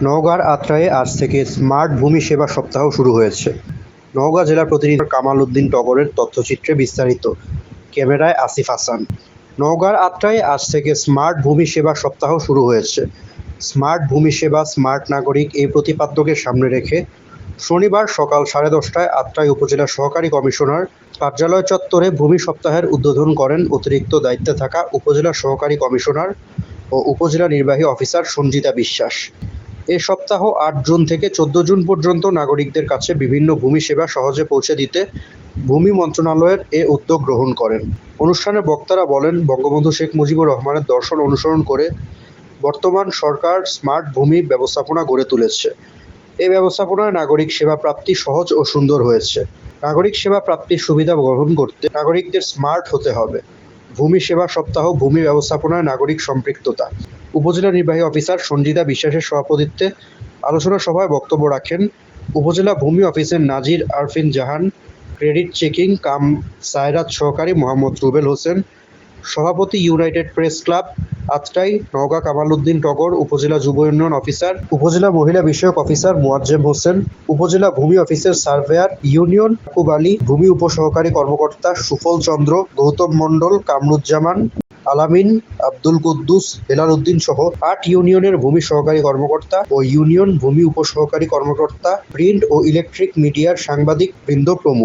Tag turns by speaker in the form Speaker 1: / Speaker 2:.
Speaker 1: নওগাঁর আত্রায়ে আজ থেকে স্মার্ট ভূমি সেবা সপ্তাহ শুরু হয়েছে। নওগাঁ জেলা প্রতিনিধি কামাল উদ্দিন টগরের তথ্যচিত্রে বিস্তারিত। ক্যামেরায় আসিফ হাসান। নওগাঁর আত্রায়ে আজ থেকে স্মার্ট ভূমি সেবা সপ্তাহ শুরু হয়েছে। স্মার্ট ভূমি সেবা স্মার্ট নাগরিক এই প্রতিপাদ্যকে সামনে রেখে শনিবার সকাল সাড়ে দশটায় আত্রাই উপজেলা সহকারী কমিশনার কার্যালয় চত্বরে ভূমি সপ্তাহের উদ্বোধন করেন অতিরিক্ত দায়িত্বে থাকা উপজেলা সহকারী কমিশনার ও উপজেলা নির্বাহী অফিসার সঞ্জিতা বিশ্বাস। এ সপ্তাহ আট জুন থেকে চোদ্দ জুন পর্যন্ত নাগরিকদের কাছে বিভিন্ন ভূমি সেবা সহজে পৌঁছে দিতে ভূমি মন্ত্রণালয়ের এ উদ্যোগ গ্রহণ করেন। অনুষ্ঠানে বক্তারা বলেন, বঙ্গবন্ধু শেখ মুজিবুর রহমানের দর্শন অনুসরণ করে বর্তমান সরকার স্মার্ট ভূমি ব্যবস্থাপনা গড়ে তুলেছে। এ ব্যবস্থাপনায় নাগরিক সেবা প্রাপ্তি সহজ ও সুন্দর হয়েছে। নাগরিক সেবা প্রাপ্তির সুবিধা গ্রহণ করতে নাগরিকদের স্মার্ট হতে হবে। ভূমি সেবা সপ্তাহ, ভূমি ব্যবস্থাপনায় নাগরিক সম্পৃক্ততা। উপজেলা নির্বাহী অফিসার সঞ্জিতা বিশ্বাসের সভাপতিত্বে আলোচনা সভায় বক্তব্য রাখেন উপজেলা ভূমি অফিসের নাজির Arfin Jahan, credit checking cum সায়রাত সহকারী মোহাম্মদ রুবেল হোসেন সভাপতি United Press Club Atrai Naogaon Kamal Uddin Togor, উপজেলা যুব উন্নয়ন অফিসার, উপজেলা মহিলা বিষয়ক অফিসার মোয়াজ্জেম হোসেন, উপজেলা ভূমি অফিসের সার্ভেয়ার ইউনিয়ন ইয়াকুব আলী ভূমি উপসহকারী কর্মকর্তা সুফল চন্দ্র, গৌতম মণ্ডল, কামরুজ্জামান, আলামিন, আব্দুল কুদ্দুস হেলাল উদ্দিন সহ আট ইউনিয়নের ভূমি সহকারী কর্মকর্তা ও ইউনিয়ন ভূমি উপসহকারী কর্মকর্তা, প্রিন্ট ও ইলেকট্রিক মিডিয়ার সাংবাদিক বৃন্দ প্রমুখ।